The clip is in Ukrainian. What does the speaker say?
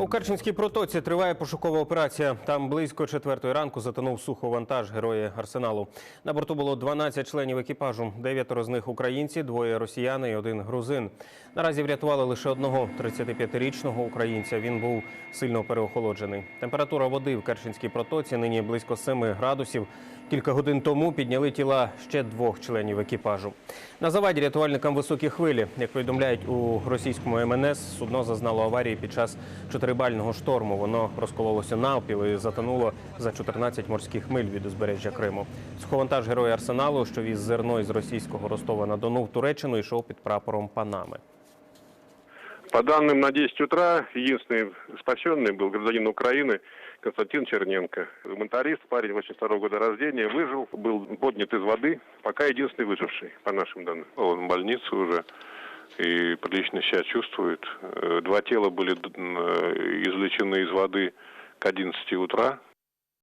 У Керченській протоці триває пошукова операція. Там близько четвертої ранку затонув суховантаж герої арсеналу. На борту було 12 членів екіпажу. Дев'ятеро з них українці, двоє росіяни і один грузин. Наразі врятували лише одного 35-річного українця. Він був сильно переохолоджений. Температура води в Керченській протоці нині близько 7 градусів. Кілька годин тому підняли тіла ще двох членів екіпажу. На заваді рятувальникам високі хвилі. Як повідомляють у російському МНС, судно зазнало аварії під час чотирибального шторму. Воно розкололося навпіл і затонуло за 14 морських миль від узбережжя Криму. Суховантаж герой арсеналу, що віз зерно із російського Ростова на Дону в Туреччину, йшов під прапором Панами. По данным на 10 утра, единственный спасенный был гражданин Украины Константин Черненко. Монтарист, парень 82 года рождения, выжил, был поднят из воды, пока единственный выживший, по нашим данным. Он в больнице уже и прилично себя чувствует. Э, Два тела были э, извлечены из воды к 11 утра.